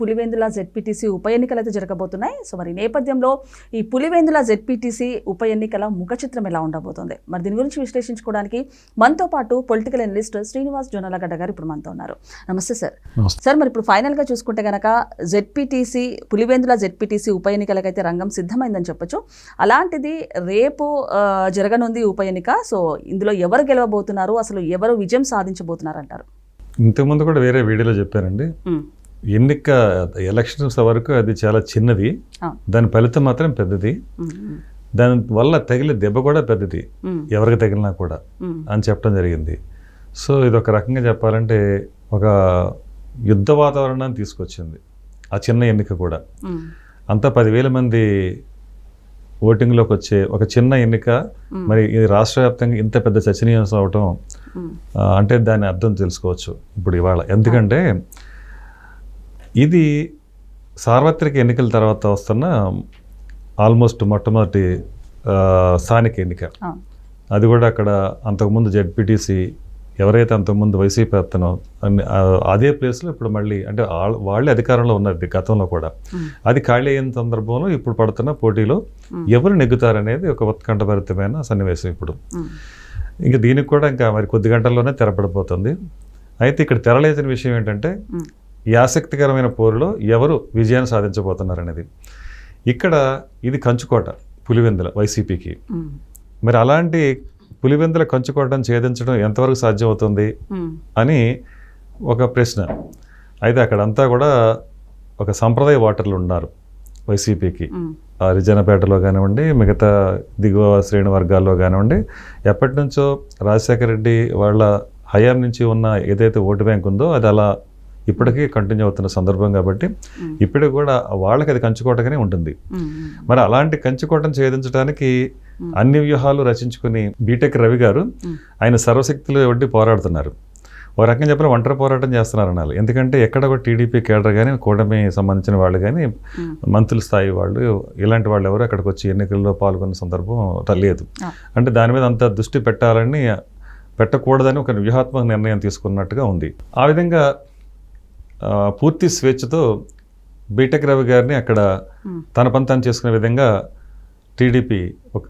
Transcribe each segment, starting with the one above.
Pulivendula ZPTC ఉప ఎన్నికలు అయితే జరగబోతున్నాయి. సో మరి నేపథ్యంలో ఈ పులివెందుల జెడ్పీటీసీ ఉప ఎన్నికల ముఖ చిత్రం ఎలా ఉండబోతోంది? మరి దీని గురించి విశ్లేషించుకోవడానికి మనతో పాటు పొలిటికల్ అనలిస్ట్ శ్రీనివాస్ జొన్నలగడ్డ గారు ఇప్పుడు మనతో ఉన్నారు. నమస్తే సార్. సార్ మరి ఇప్పుడు ఫైనల్గా చూసుకుంటే కనుక జెడ్పీటీసీ పులివెందుల జెడ్పీటీసీ ఉప ఎన్నికలకైతే రంగం సిద్ధమైందని చెప్పొచ్చు. అలాంటిది రేపు జరగనుంది ఉప ఎన్నిక. సో ఇందులో ఎవరు గెలవబోతున్నారు? అసలు ఎవరు విజయం సాధించబోతున్నారు అంటారు? ఇంతకుముందు కూడా వేరే వీడియోలో చెప్పానండి ఉమ్, ఎన్నిక ఎలక్షన్స్ వరకు అది చాలా చిన్నది. దాని ఫలితం మాత్రం పెద్దది. దాని వల్ల తగిలే దెబ్బ కూడా పెద్దది. ఎవరికి తగిలినా కూడా అని చెప్పడం జరిగింది. సో ఇది ఒక రకంగా చెప్పాలంటే ఒక యుద్ధ వాతావరణాన్ని తీసుకొచ్చింది. ఆ చిన్న ఎన్నిక కూడా. అంతా పదివేల మంది ఓటింగ్లోకి వచ్చే ఒక చిన్న ఎన్నిక. మరి ఇది రాష్ట్ర వ్యాప్తంగా ఇంత పెద్ద చర్చనీయాంశం అవటం అంటే దాని అర్థం తెలుసుకోవచ్చు ఇప్పుడు ఇవాళ. ఎందుకంటే ఇది సార్వత్రిక ఎన్నికల తర్వాత వస్తున్న ఆల్మోస్ట్ మొట్టమొదటి స్థానిక ఎన్నిక. అది కూడా అక్కడ అంతకుముందు జెడ్పీటీసీ ఎవరైతే అంతకుముందు వైసీపీ అతనో అదే ప్లేస్లో ఇప్పుడు మళ్ళీ అంటే వాళ్ళే అధికారంలో ఉన్నారు గతంలో కూడా. అది ఖాళీ అయిన సందర్భంలో ఇప్పుడు పడుతున్న పోటీలో ఎవరు నెగ్గుతారనేది ఒక ఉత్కంఠభరితమైన సన్నివేశం ఇప్పుడు. ఇంకా దీనికి కూడా ఇంకా మరి కొద్ది గంటల్లోనే తెరపడిపోతుంది. అయితే ఇక్కడ తెరలేచిన విషయం ఏంటంటే ఈ ఆసక్తికరమైన పోరులో ఎవరు విజయాన్ని సాధించబోతున్నారు అనేది ఇక్కడ ఇది కంచుకోట పులివెందుల వైసీపీకి. మరి అలాంటి పులివెందుల కంచుకోటను ఛేదించడం ఎంతవరకు సాధ్యమవుతుంది అని ఒక ప్రశ్న. అయితే అక్కడంతా కూడా ఒక సంప్రదాయ ఓటర్లు ఉన్నారు వైసీపీకి. రిజనపేటలో కానివ్వండి మిగతా దిగువ శ్రేణి వర్గాల్లో కానివ్వండి ఎప్పటి నుంచో రాజశేఖర రెడ్డి వాళ్ళ హయాం నుంచి ఉన్న ఏదైతే ఓటు బ్యాంక్ ఉందో అది అలా ఇప్పటికీ కంటిన్యూ అవుతున్న సందర్భం కాబట్టి. ఇప్పటికి కూడా వాళ్ళకి అది కంచుకోటగానే ఉంటుంది మరి అలాంటి కంచుకోటను ఛేదించడానికి అన్ని వ్యూహాలు రచించుకుని బీటెక్ రవి గారు. ఆయన సర్వశక్తులు వడ్డీ పోరాడుతున్నారు ఒక రకంగా చెప్పిన ఒంటరి పోరాటం చేస్తున్నారు అనాలి ఎందుకంటే ఎక్కడ కూడా టీడీపీ కేడర్ కానీ కూటమి సంబంధించిన వాళ్ళు కానీ. మంత్రుల స్థాయి వాళ్ళు ఇలాంటి వాళ్ళు ఎవరు అక్కడికి వచ్చి ఎన్నికల్లో పాల్గొన్న సందర్భం త- లేదు ఆ. అంటే దాని మీద అంత దృష్టి పెట్టాలని పెట్టకూడదని ఒక వ్యూహాత్మక నిర్ణయం తీసుకున్నట్టుగా ఉంది ఆ విధంగా పూర్తి స్వేచ్ఛతో బీటెక్ రవి గారిని అక్కడ. తన పని తాను చేసుకునే విధంగా టీడీపీ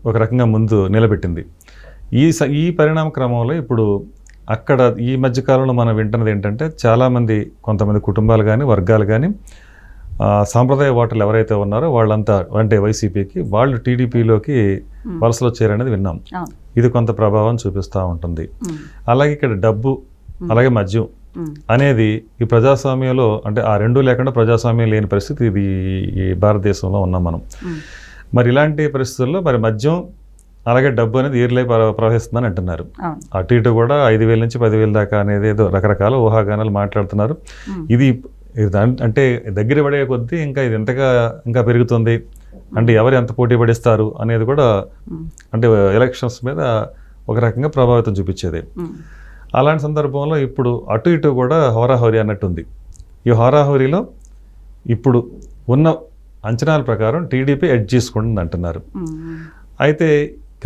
ఒక రకంగా ముందు నిలబెట్టింది. ఈ స ఈ పరిణామ క్రమంలో ఇప్పుడు అక్కడ ఈ మధ్యకాలంలో మనం వింటున్నది ఏంటంటే చాలామంది కొంతమంది కుటుంబాలు కానీ వర్గాలు కానీ సాంప్రదాయ ఓటర్లు ఎవరైతే ఉన్నారో వాళ్ళంతా అంటే వైసీపీకి వాళ్ళు టీడీపీలోకి వలసలు వచ్చారనేది విన్నాం. ఇది కొంత ప్రభావం చూపిస్తూ ఉంటుంది. అలాగే ఇక్కడ డబ్బు అలాగే మద్యం అనేది ఈ ప్రజాస్వామ్యంలో అంటే ఆ రెండు లేకుండా ప్రజాస్వామ్యం లేని పరిస్థితి ఇది ఈ భారతదేశంలో ఉన్నాం మనం. మరి ఇలాంటి పరిస్థితుల్లో మరి మద్యం అలాగే డబ్బు అనేది ప్ర- ప్రవహిస్తుందని అంటున్నారు. అటు ఇటు కూడా ఐదు వేల నుంచి పదివేల దాకా అనేది ఏదో రకరకాల ఊహాగానాలు మాట్లాడుతున్నారు. ఇది అంటే దగ్గర పడే కొద్దీ ఇంకా ఇది ఎంతగా ఇంకా పెరుగుతుంది అంటే ఎవరు ఎంత పోటీ పడిస్తారు అనేది కూడా అంటే ఎలక్షన్స్ మీద ఒక రకంగా ప్రభావితం చూపించేది. అలాంటి సందర్భంలో ఇప్పుడు అటు ఇటు కూడా హోరాహోరీ అన్నట్టుంది. ఈ హోరాహోరీలో ఇప్పుడు ఉన్న అంచనాల ప్రకారం టీడీపీ ఎడ్జ్ చేసుకుంటుంది అంటున్నారు. అయితే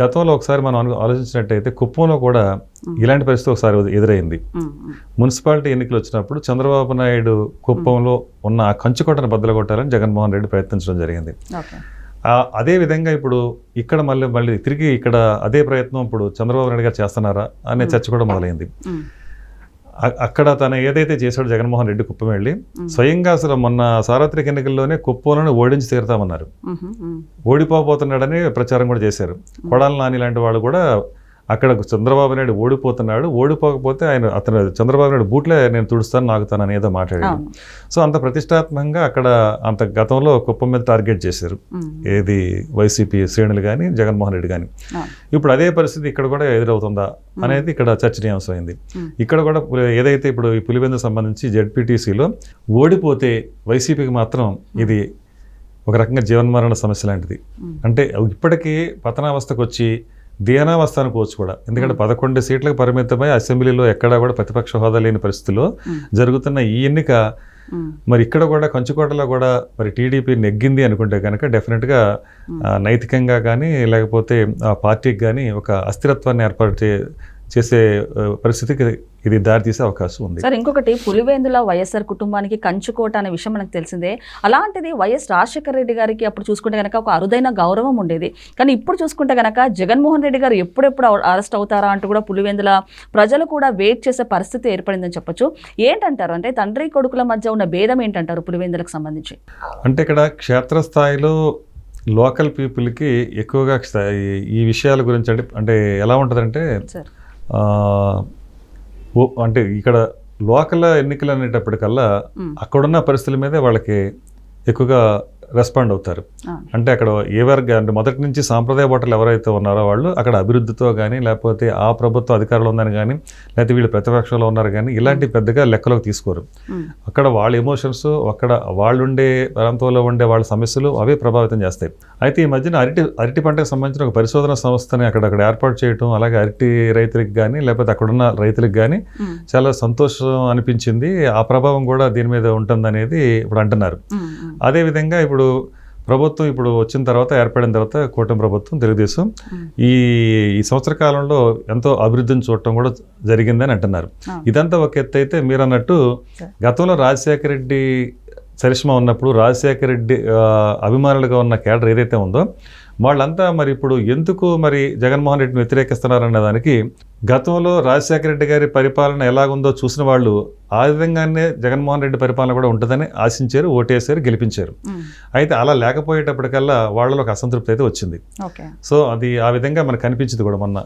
గతంలో ఒకసారి మనం ఆలోచించినట్టయితే కుప్పంలో కూడా ఇలాంటి పరిస్థితి ఒకసారి ఎదురైంది. మున్సిపాలిటీ ఎన్నికలు వచ్చినప్పుడు చంద్రబాబు నాయుడు కుప్పంలో ఉన్న ఆ కంచుకోటను బద్దలు కొట్టాలని జగన్మోహన్ రెడ్డి ప్రయత్నించడం జరిగింది. అదే విధంగా ఇప్పుడు ఇక్కడ మళ్ళీ మళ్ళీ తిరిగి ఇక్కడ అదే ప్రయత్నం ఇప్పుడు చంద్రబాబు నాయుడు గారు చేస్తున్నారా అనే చర్చ కూడా మొదలైంది. అక్కడ తను ఏదైతే చేశాడో జగన్మోహన్ రెడ్డి కుప్పం వెళ్ళి స్వయంగా అసలు మొన్న సార్వత్రిక ఎన్నికల్లోనే కుప్పంలోనే ఓడించి తీరుతామన్నారు. ఓడిపోబోతున్నాడని ప్రచారం కూడా చేశారు. కొడాలి నాని లాంటి వాళ్ళు కూడా అక్కడ చంద్రబాబు నాయుడు ఓడిపోతున్నాడు ఓడిపోకపోతే ఆయన అతను చంద్రబాబు నాయుడు బూట్లే నేను తుడుస్తాను నాకుతాను ఏదో మాట్లాడాడు. సో అంత ప్రతిష్టాత్మకంగా అక్కడ అంత గతంలో కుప్పం మీద టార్గెట్ చేశారు. ఏది వైసీపీ శ్రేణులు కానీ జగన్మోహన్ రెడ్డి కానీ ఇప్పుడు అదే పరిస్థితి ఇక్కడ కూడా ఎదురవుతుందా అనేది ఇక్కడ చర్చనీయాంశమైంది. ఇక్కడ కూడా ఏదైతే ఇప్పుడు ఈ పులివెందుకు సంబంధించి జెడ్పీటీసీలో ఓడిపోతే వైసీపీకి మాత్రం ఇది ఒక రకంగా జీవన్మరణ సమస్య లాంటిది. అంటే ఇప్పటికీ పతనావస్థకు వచ్చి దీనావస్థ అనుకోవచ్చు కూడా. ఎందుకంటే పదకొండు సీట్లకు పరిమితమై అసెంబ్లీలో ఎక్కడా కూడా ప్రతిపక్ష హోదా లేని పరిస్థితిలో Hmm. జరుగుతున్న ఈ ఎన్నిక మరి ఇక్కడ కూడా కంచుకోటలో కూడా మరి టీడీపీ నెగ్గింది అనుకుంటే కనుక డెఫినెట్గా నైతికంగా కానీ లేకపోతే ఆ పార్టీకి కానీ ఒక అస్థిరత్వాన్ని ఏర్పాటు చే చేసే పరిస్థితికి ఇది దారితీసే అవకాశం ఉంది. సార్ ఇంకొకటి పులివేందుల వైఎస్ఆర్ కుటుంబానికి కంచుకోట అనే విషయం మనకు తెలిసిందే. అలాంటిది వైఎస్ రాజశేఖర రెడ్డి గారికి అప్పుడు చూసుకుంటే కనుక ఒక అరుదైన గౌరవం ఉండేది. కానీ ఇప్పుడు చూసుకుంటే కనుక జగన్మోహన్ రెడ్డి గారు ఎప్పుడెప్పుడు అరెస్ట్ అవుతారా అంటూ కూడా పులివేందుల ప్రజలు కూడా వెయిట్ చేసే పరిస్థితి ఏర్పడిందని చెప్పొచ్చు. ఏంటంటారు? అంటే తండ్రి కొడుకుల మధ్య ఉన్న భేదం ఏంటంటారు పులివేందులకు సంబంధించి? అంటే ఇక్కడ క్షేత్రస్థాయిలో లోకల్ పీపుల్కి ఎక్కువగా ఈ- విషయాల గురించి అంటే అంటే ఎలా ఉంటుందంటే అంటే ఇక్కడ లోకల్ ఎన్నికలు అనేటప్పటికల్లా. అక్కడున్న పరిస్థితుల మీదే వాళ్ళకి ఎక్కువగా రెస్పాండ్ అవుతారు. అంటే అక్కడ ఏ వర్గ అంటే మొదటి నుంచి సాంప్రదాయ ఓటర్లు ఎవరైతే ఉన్నారో వాళ్ళు అక్కడ అభివృద్ధితో కానీ లేకపోతే ఆ ప్రభుత్వ అధికారంలో ఉందని కానీ లేకపోతే వీళ్ళు ప్రతిపక్షంలో ఉన్నారు కానీ ఇలాంటి పెద్దగా లెక్కలోకి తీసుకోరు. అక్కడ వాళ్ళ ఎమోషన్స్ అక్కడ వాళ్ళు ఉండే ప్రాంతంలో ఉండే వాళ్ళ సమస్యలు అవే ప్రభావితం చేస్తాయి. అయితే ఈ మధ్యన అరటి అరటి పంటకు సంబంధించిన ఒక పరిశోధన సంస్థని అక్కడ అక్కడ ఏర్పాటు చేయటం అలాగే అరటి రైతులకు కానీ లేకపోతే అక్కడున్న రైతులకు కానీ చాలా సంతోషం అనిపించింది. ఆ ప్రభావం కూడా దీని మీద ఉంటుందనేది ఇప్పుడు అంటున్నారు. అదేవిధంగా ఇప్పుడు ప్రభుత్వం ఇప్పుడు వచ్చిన తర్వాత ఏర్పడిన తర్వాత కూటమి ప్రభుత్వం తెలుగుదేశం. ఈ ఈ సంవత్సర కాలంలో ఎంతో అభివృద్ధిని చూడటం కూడా జరిగిందని అంటున్నారు. ఇదంతా ఒక ఎత్తు అయితే మీరు అన్నట్టు. గతంలో రాజశేఖర రెడ్డి చరిష్మా ఉన్నప్పుడు రాజశేఖర రెడ్డి అభిమానులుగా ఉన్న కేడర్ ఏదైతే ఉందో వాళ్ళంతా మరి ఇప్పుడు ఎందుకు మరి జగన్మోహన్ రెడ్డిని వ్యతిరేకిస్తున్నారన్న దానికి గతంలో రాజశేఖర రెడ్డి గారి పరిపాలన ఎలాగుందో చూసిన వాళ్ళు ఆ విధంగానే జగన్మోహన్ రెడ్డి పరిపాలన కూడా ఉంటుందని ఆశించారు ఓటేశారు గెలిపించారు. అయితే అలా లేకపోయేటప్పటికల్లా వాళ్ళలో ఒక అసంతృప్తి అయితే వచ్చింది. సో అది ఆ విధంగా మనకు కనిపించింది కూడా మొన్న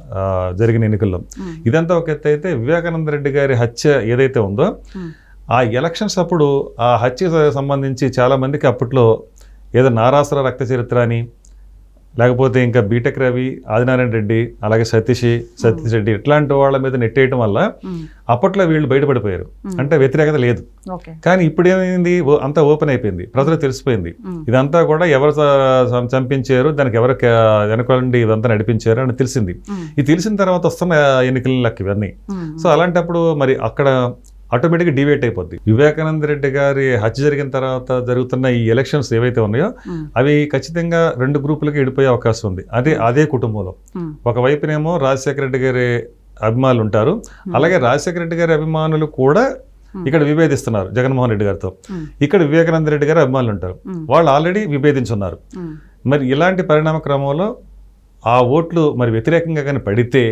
జరిగిన ఎన్నికల్లో. ఇదంతా ఒక ఎత్తు అయితే వివేకానంద రెడ్డి గారి హత్య ఏదైతే ఉందో ఆ ఎలక్షన్స్ అప్పుడు ఆ హత్యకు సంబంధించి చాలా మందికి అప్పట్లో ఏదో నారాసుర రక్త చరిత్ర అని లేకపోతే ఇంకా బీటెక్ రవి ఆదినారాయణ రెడ్డి అలాగే సతీష్ సతీష్ రెడ్డి ఇట్లాంటి వాళ్ళ మీద నెట్టేయటం వల్ల అప్పట్లో వీళ్ళు బయటపడిపోయారు. అంటే వ్యతిరేకత లేదు. కానీ ఇప్పుడు ఏమైంది? అంతా ఓపెన్ అయిపోయింది. ప్రజలకు తెలిసిపోయింది. ఇదంతా కూడా ఎవరు చంపించారు? దానికి ఎవరు వెనకాలండి ఇదంతా నడిపించారు అని తెలిసింది. ఇది తెలిసిన తర్వాత వస్తున్న ఎన్నికల లెక్క ఇవన్నీ. సో అలాంటప్పుడు మరి అక్కడ ఆటోమేటిక్గా డివేట్ అయిపోద్ది. వివేకానంద రెడ్డి గారి హత్య జరిగిన తర్వాత జరుగుతున్న ఈ ఎలక్షన్స్ ఏవైతే ఉన్నాయో అవి ఖచ్చితంగా రెండు గ్రూపులకి విడిపోయే అవకాశం ఉంది. అదే అదే కుటుంబంలో. ఒకవైపునేమో రాజశేఖర రెడ్డి గారి అభిమానులు ఉంటారు. అలాగే రాజశేఖర రెడ్డి గారి అభిమానులు కూడా ఇక్కడ విభేదిస్తున్నారు జగన్మోహన్ రెడ్డి గారితో. ఇక్కడ వివేకానంద రెడ్డి గారి అభిమానులు ఉంటారు. వాళ్ళు ఆల్రెడీ విభేదించున్నారు. మరి ఇలాంటి పరిణామ క్రమంలో ఆ ఓట్లు మరి వ్యతిరేకంగా కానీ పడితే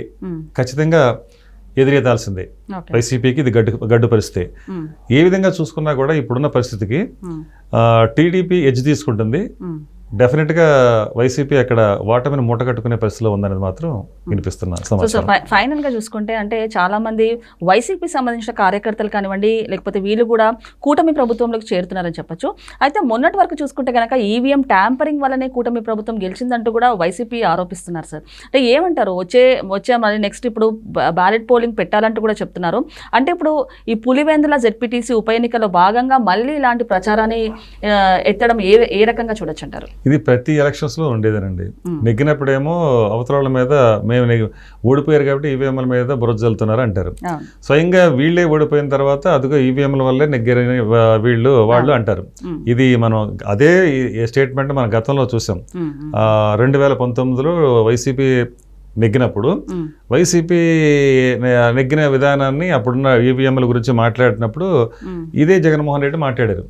ఖచ్చితంగా ఎదురెదాల్సిందే. ఓకే. వైసీపీకి ఇది గడ్డు గడ్డు పరిస్థితి. ఏ విధంగా చూసుకున్నా కూడా ఇప్పుడున్న పరిస్థితికి టీడీపీ ఎడ్జ్ తీసుకుంటుంది. డెఫినెట్గా వైసీపీ అక్కడ ఓటమిని మూట కట్టుకునే పరిస్థితిలో ఉందనేది మాత్రం వినిపిస్తున్న సో సో సమాచారం. ఫై- ఫైనల్గా చూసుకుంటే అంటే చాలా మంది వైసీపీ సంబంధించిన కార్యకర్తలు కానివ్వండి లేకపోతే వీళ్ళు కూడా కూటమి ప్రభుత్వంలోకి చేరుతున్నారని చెప్పొచ్చు. అయితే మొన్నటి వరకు చూసుకుంటే కనుక ఈవీఎం ట్యాంపరింగ్ వల్లనే కూటమి ప్రభుత్వం గెలిచిందంటూ కూడా వైసీపీ ఆరోపిస్తున్నారు సార్. అంటే ఏమంటారు? వచ్చే వచ్చే మళ్ళీ నెక్స్ట్ ఇప్పుడు బ్యాలెట్ పోలింగ్ పెట్టాలంటూ కూడా చెప్తున్నారు. అంటే ఇప్పుడు ఈ పులివెందుల జెడ్పీటీసీ ఉప ఎన్నికలో భాగంగా మళ్ళీ ఇలాంటి ప్రచారాన్ని ఎత్తడం ఏ ఏ రకంగా చూడొచ్చు అంటారు? ఇది ప్రతి ఎలక్షన్స్లో ఉండేదేనండి. నెగ్గినప్పుడేమో అవతల మీద మేము ఓడిపోయారు కాబట్టి ఈవీఎంల మీద బురద జల్లుతున్నారు అంటారు. స్వయంగా వీళ్ళే ఓడిపోయిన తర్వాత అదిగో ఈవీఎంల వల్లే నెగ్గారని వీళ్ళు వాళ్ళు అంటారు. ఇది మనం అదే స్టేట్మెంట్ మన గతంలో చూసాం. రెండు వేల పంతొమ్మిదిలో వైసీపీ నెగ్గినప్పుడు వైసీపీ నెగ్గిన విధానాన్ని అప్పుడున్న ఈవీఎంల గురించి మాట్లాడినప్పుడు ఇదే జగన్మోహన్ రెడ్డి మాట్లాడారు.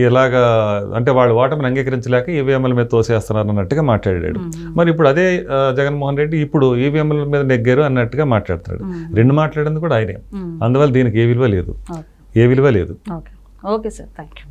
ఇలాగా అంటే వాళ్ళు ఓటమిని అంగీకరించలేక ఈవీఎంల మీద తోసేస్తున్నారు అన్నట్టుగా మాట్లాడాడు. మరి ఇప్పుడు అదే జగన్మోహన్ రెడ్డి ఇప్పుడు ఈవీఎంల మీద నెగ్గారు అన్నట్టుగా మాట్లాడుతున్నాడు. ఉమ్, రెండు మాట్లాడింది కూడా ఆయనే. అందువల్ల దీనికి ఏ విలువ లేదు. ఏ విలువ లేదు. ఓకే. సార్. Thank you